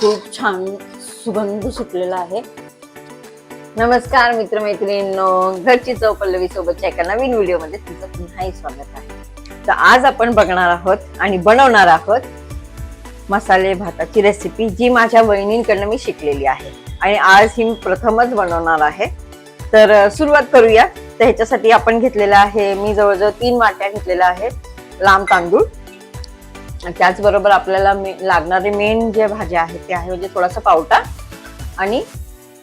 खूप छान सुगंध सुटलेला आहे. नमस्कार मित्रमैत्रिणींनो घरची चव पल्लवी सोबतच्या एका नवीन व्हिडिओमध्ये तुमचं पुन्हाही स्वागत आहे. तर आज आपण बघणार आहोत आणि बनवणार आहोत मसाले भाताची रेसिपी जी माझ्या वहिनींकडनं मी शिकलेली आहे. आणि आज ही मी प्रथमच बनवणार आहे. तर सुरुवात करूया. तर ह्याच्यासाठी आपण घेतलेलं आहे मी जवळजवळ तीन वाट्या घेतलेल्या आहेत लांब तांदूळ. त्याचबरोबर आपल्याला मे- लागणारे मेन जे भाज्या आहेत ते आहे म्हणजे थोडासा पावटा आणि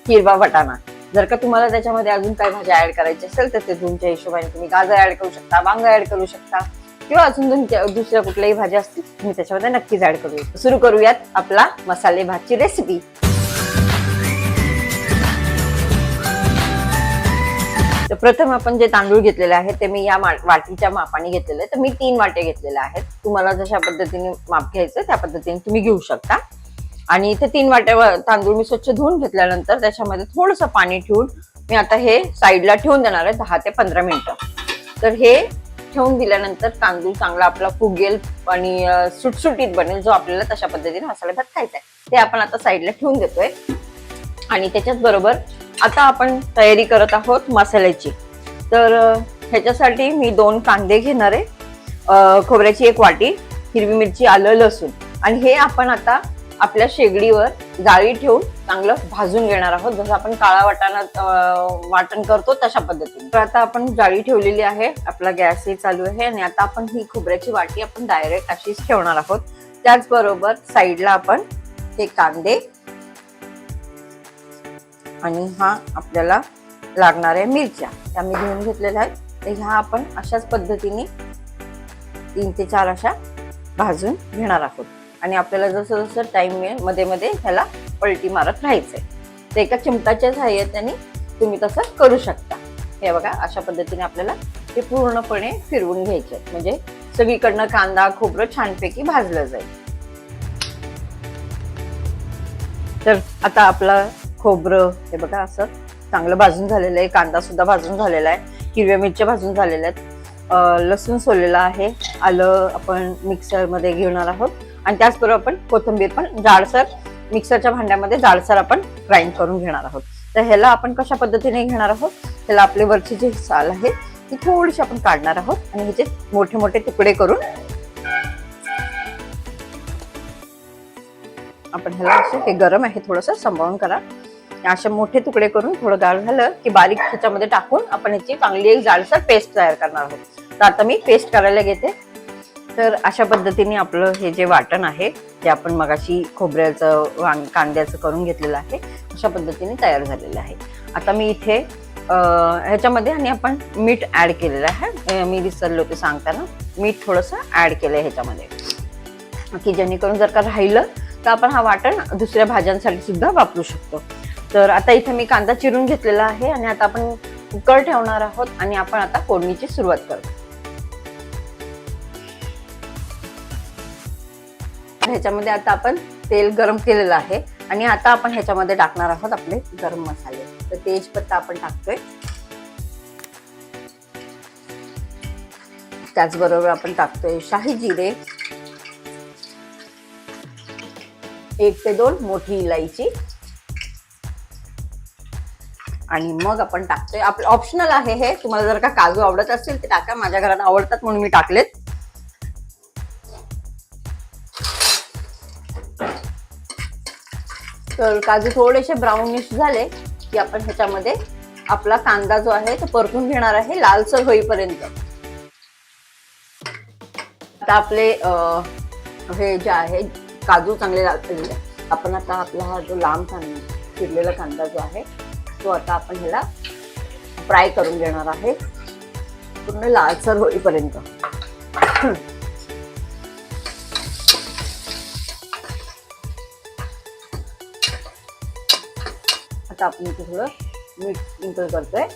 हिरवा वटाणा. जर का तुम्हाला त्याच्यामध्ये अजून काही भाज्या ऍड करायची असेल तर ते तुमच्या हिशोबाने तुम्ही गाजर ऍड करू शकता वांग ऍड करू शकता किंवा अजून तुमच्या दुसऱ्या कुठल्याही भाज्या असतील तुम्ही त्याच्यामध्ये नक्कीच ऍड करू सुरू करूयात आपला मसाले भातची रेसिपी प्रथम आपण जे तांदूळ घेतलेले आहेत ते मी या वाटीच्या मापाने घेतलेले तर मी तीन वाटे घेतलेले आहेत. तुम्हाला जशा पद्धतीने माप घ्यायचं त्या पद्धतीने तुम्ही घेऊ शकता. आणि इथे तीन वाट्या तांदूळ मी स्वच्छ धुवून घेतल्यानंतर त्याच्यामध्ये थोडंसं पाणी ठेवून मी आता हे साईडला ठेवून देणार आहे दहा ते पंधरा मिनिटं. तर हे ठेवून दिल्यानंतर तांदूळ चांगला आपला फुगेल आणि सुटसुटीत बनेल जो आपल्याला तशा पद्धतीने मसाला भात खायचा आहे. ते आपण आता साईडला ठेवून देतोय. आणि त्याच्याच बरोबर आता आपण तयारी करत आहोत मसाल्याची. तर ह्याच्यासाठी मी दोन कांदे घेणार आहे. खोबऱ्याची एक वाटी हिरवी मिरची आलं लसूण. आणि हे आपण आता आपल्या शेगडीवर जाळी ठेवून चांगलं भाजून घेणार आहोत. जसं आपण काळा वाटाणा वाटण करतो तशा पद्धतीने. तर आता आपण जाळी ठेवलेली आहे. आपला गॅसही चालू आहे. आणि आता आपण ही खोबऱ्याची वाटी आपण डायरेक्ट अशीच ठेवणार आहोत. त्याचबरोबर साईडला आपण हे कांदे आणि हा आपल्याला लागणाऱ्या मिरच्या. त्या मी घेऊन घेतलेल्या आहेत. तर ह्या आपण अशाच पद्धतीने तीन ते चार अशा भाजून घेणार आहोत. आणि आपल्याला जसं जसं टाइम मिळेल मध्ये मध्ये ह्याला पलटी मारत राहायचंय. तर एका चिमटाच्या सहाय्याने तुम्ही तसं करू शकता. हे बघा अशा पद्धतीने आपल्याला ते पूर्णपणे फिरवून घ्यायचे आहेत. म्हणजे सगळीकडनं कांदा खोबरं छानपैकी भाजलं जाईल. तर आता आपला खोबरं हे बघा असं चांगलं भाजून झालेलं आहे कांदा सुद्धा भाजून झालेला आहे हिरव्या मिरच्या भाजून झालेल्या आहेत. लसूण सोललेलं आहे आलं आपण मिक्सरमध्ये घेणार आहोत. आणि त्याचबरोबर आपण कोथिंबीर पण जाडसर मिक्सरच्या भांड्यामध्ये जाडसर आपण ग्राइंड करून घेणार आहोत. तर ह्याला आपण कशा पद्धतीने घेणार आहोत? ह्याला आपले वरची जी साल आहे ती थोडीशी आपण काढणार आहोत आणि ह्याचे मोठे मोठे तुकडे करून आपण ह्याला असं हे गरम आहे थोडंसं सांभाळून करा. असे मोठे तुकडे करून थोडं गाळ झालं की बारीक ह्याच्यामध्ये टाकून आपण ह्याची चांगली एक जाडसर पेस्ट तयार करणार आहोत. तर आता मी पेस्ट करायला घेते. तर अशा पद्धतीने आपलं हे जे वाटण आहे ते आपण मगाशी खोबऱ्याचं वांग कांद्याचं करून घेतलेलं आहे. अशा पद्धतीने तयार झालेलं आहे. आता मी इथे ह्याच्यामध्ये आणि आपण मीठ ऍड केलेलं आहे. मी विसरले होते सांगताना. मीठ थोडंसं ऍड आहे ह्याच्यामध्ये. की जेणेकरून जर का राहिलं तर आपण हा वाटण दुसऱ्या भाज्यांसाठी सुद्धा वापरू शकतो. तर आता इथे मी कांदा चिरून घेतलेला आहे आणि आता आपण कुकर ठेवणार आहोत आणि आपण आता फोडणीची सुरुवात करतो. ह्याच्यामध्ये आता आपण तेल गरम केलेलं आहे आणि आता आपण ह्याच्यामध्ये टाकणार आहोत आपले गरम मसाले. तर तेजपत्ता आपण टाकतोय. त्याचबरोबर आपण टाकतोय शाही जिरे. एक ते दोन मोठी इलायची. आणि मग आपण टाकतोय. आपलं ऑप्शनल आहे हे. तुम्हाला जर का काजू आवडत असतील ते टाका. माझ्या घरात आवडतात म्हणून मी टाकलेत. तर काजू थोडेसे ब्राउनिश झाले की आपण ह्याच्यामध्ये आपला कांदा जो आहे तो परतून घेणार आहे लालसर होईपर्यंत. आता आपले हे जे आहे काजू चांगले लागतील आपण आता आपला हा जो लांब कांदा चिरलेला कांदा जो आहे तो आता आपण ह्याला फ्राय करून घेणार आहे. पूर्ण लालसर होईपर्यंत. आता आपण इथे थोडं मीठ स्प्रिंकल करतोय.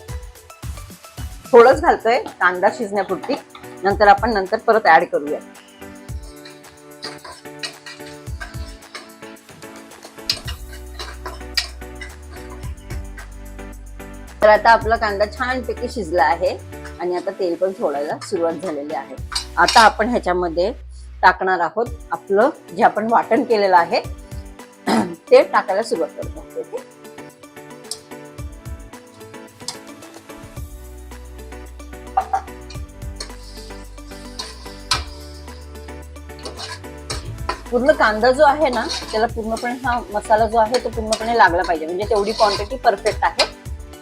थोडंच घालतोय कांदा शिजण्यापुरती. नंतर आपण नंतर परत ऍड करूया तर आता आपला कांदा छानपैकी शिजला आहे आणि आता तेल पण सोडायला सुरुवात झालेली आहे. आता आपण ह्याच्यामध्ये टाकणार आहोत आपलं जे आपण वाटण केलेलं आहे ते टाकायला सुरुवात करतो. ओके? पूर्ण कांदा जो आहे ना त्याला पूर्णपणे हा मसाला जो आहे तो पूर्णपणे लागला पाहिजे. म्हणजे तेवढी क्वांटिटी परफेक्ट आहे.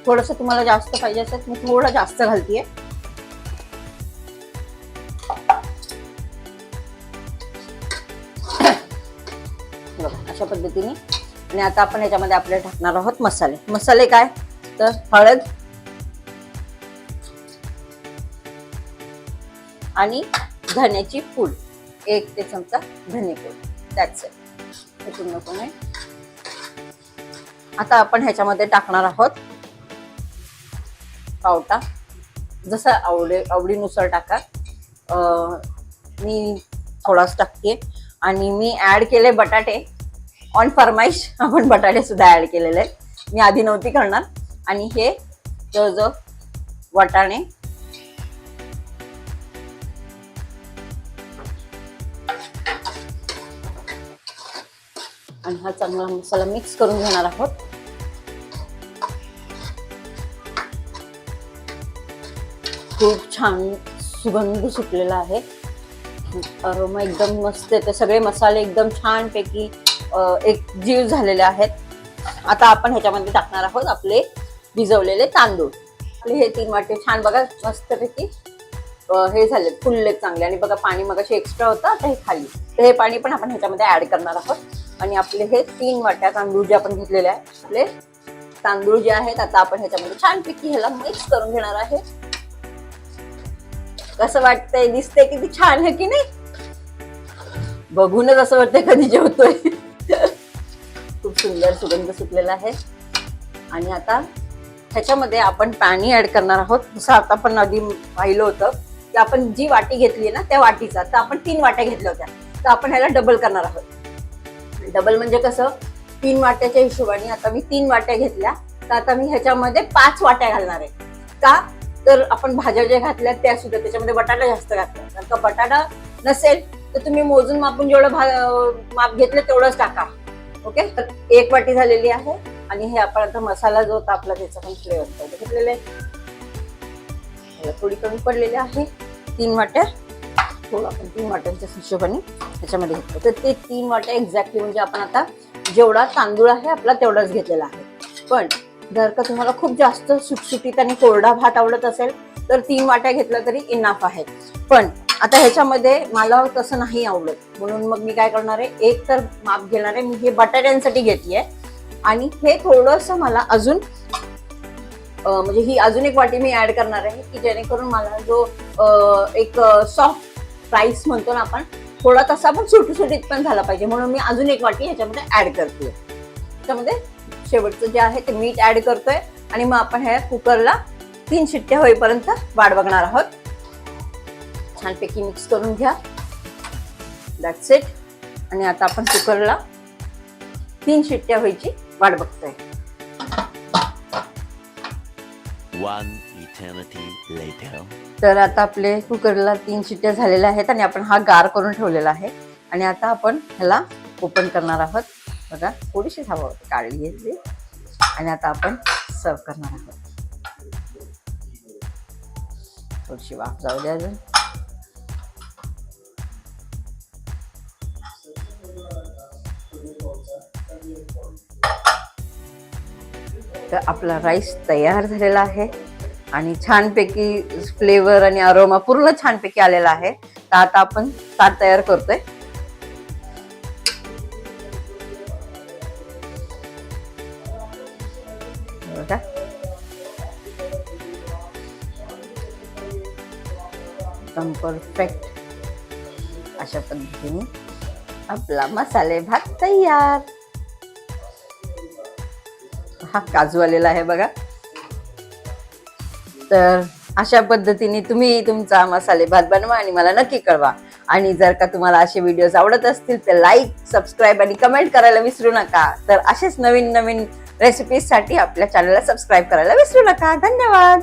थोडस तुम्हाला जास्त पाहिजे असेल मी थोडं जास्त घालतीये. अशा पद्धतीने. आणि आता आपण याच्यामध्ये आपले टाकणार आहोत मसाले. मसाले काय? तर हळद. आणि धण्याची पूड. एक ते चमचा धने पूड. दॅट्स इट पूर्णपणे आता आपण ह्याच्यामध्ये टाकणार आहोत पावटा. जसं आवडे आवडीनुसार टाका. मी थोडाच टाकते. आणि मी ॲड केले बटाटे. ऑन फरमाईश आपण बटाटे सुद्धा केलेले आहेत. मी आधी नव्हती करणार. आणि हे जवळजवळ वाटाणे. आणि हा चांगला मसाला मिक्स करून घेणार आहोत. खूप छान सुगंध सुटलेला आहे. अरोमा एकदम मस्त येते सगळे मसाले एकदम छान पैकी एक जीव झालेले आहेत. आता आपण ह्याच्यामध्ये टाकणार आहोत आपले भिजवलेले तांदूळ. आपले हे तीन वाटे छान बघा मस्तपैकी हे झाले फुलले चांगले. आणि बघा पाणी मगाशी एक्स्ट्रा होतं आता हे खाली. तर हे पाणी पण आपण ह्याच्यामध्ये ऍड करणार आहोत. आणि आपले हे तीन वाट्या तांदूळ जे आपण घेतलेले आहेत आपले तांदूळ जे आहेत आता आपण ह्याच्यामध्ये छानपैकी ह्याला मिक्स करून घेणार आहे. कसं वाटतंय? दिसतंय किती छान आहे की नाही? बघूनच असं वाटतंय कधी जेवतोय. खूप सुंदर सुगंध सुटलेला आहे. आणि आता ह्याच्यामध्ये आपण पाणी ऍड करणार आहोत. जसं आता आपण आधी पाहिलं होतं की आपण जी वाटी घेतली ना त्या वाटीचा तर आपण तीन वाट्या घेतल्या होत्या. तर आपण ह्याला डबल करणार आहोत. डबल म्हणजे कसं? तीन वाट्याच्या हिशोबाने आता मी तीन वाट्या घेतल्या तर आता मी ह्याच्यामध्ये पाच वाट्या घालणार आहे. का? तर आपण भाज्या ज्या घातल्या त्या सुद्धा त्याच्यामध्ये बटाटा जास्त घातला. कारण का बटाटा नसेल तर तुम्ही मोजून मापून जेवढं भा- माप घेतलं तेवढंच टाका. ओके तर एक वाटी झालेली आहे आणि हे आपण आता मसाला जो होता आपला त्याचा पण फ्लेवर घेतलेला आहे. थोडी कमी पडलेली आहे. तीन वाट्या. थोडं आपण तीन वाट्यांच्या हिशोबाने त्याच्यामध्ये घेतलं. तर ते तीन वाट्या एक्झॅक्टली म्हणजे आपण आता जेवढा तांदूळ आहे आपला तेवढाच घेतलेला आहे. पण जर का तुम्हाला खूप जास्त सुटसुटीत आणि कोरडा भात आवडत असेल तर तीन वाट्या घेतला तरी इनाफ आहे. पण आता ह्याच्यामध्ये मला तसं नाही आवडत. म्हणून मग मी काय करणार आहे एक तर माप घेणार आहे मी हे बटाट्यांसाठी घेतली आहे आणि हे थोडंसं मला अजून म्हणजे ही अजून एक वाटी मी ऍड करणार आहे की जेणेकरून मला जो एक सॉफ्ट राईस म्हणतो ना आपण थोडा तसा पण सुटसुटीत पण झाला पाहिजे. म्हणून मी अजून एक वाटी ह्याच्यामध्ये ऍड करते. त्यामध्ये शेवटचं जे आहे ते मीठ ऍड करतोय. आणि मग आपण ह्या कुकरला तीन शिट्ट्या होईपर्यंत वाट बघणार आहोत. छानपैकी मिक्स करून घ्या. दॅट्स इट आणि आता आपण कुकरला तीन शिट्ट्या व्हायची वाट बघतोय. तर आता आपले कुकरला तीन शिट्ट्या झालेल्या आहेत आणि आपण हा गार करून ठेवलेला आहे. आणि आता आपण ह्याला ओपन करणार आहोत. बघा थोडीशी हवं होती काढली घेतली आणि आता आपण सर्व करणार आहोत. थोडीशी वाफ जाऊ द्या अजून. तर आपला राईस तयार झालेला आहे आणि छानपैकी फ्लेवर आणि अरोमा पूर्ण छानपैकी आलेला आहे. तर आता आपण ताट तयार करतोय. बघा. एकदम परफेक्ट अशा पद्धतीने आपला मसाले भात तयार. हा काजू आलेला आहे बघा. तर अशा पद्धतीने तुम्ही तुमचा मसाले भात बनवा आणि मला नक्की कळवा. आणि जर का तुम्हाला असे व्हिडिओज आवडत असतील तर लाईक सबस्क्राईब आणि कमेंट करायला विसरू नका. तर असेच नवीन नवीन रेसिपीजसाठी आपल्या चॅनलला सबस्क्राईब करायला विसरू नका. धन्यवाद!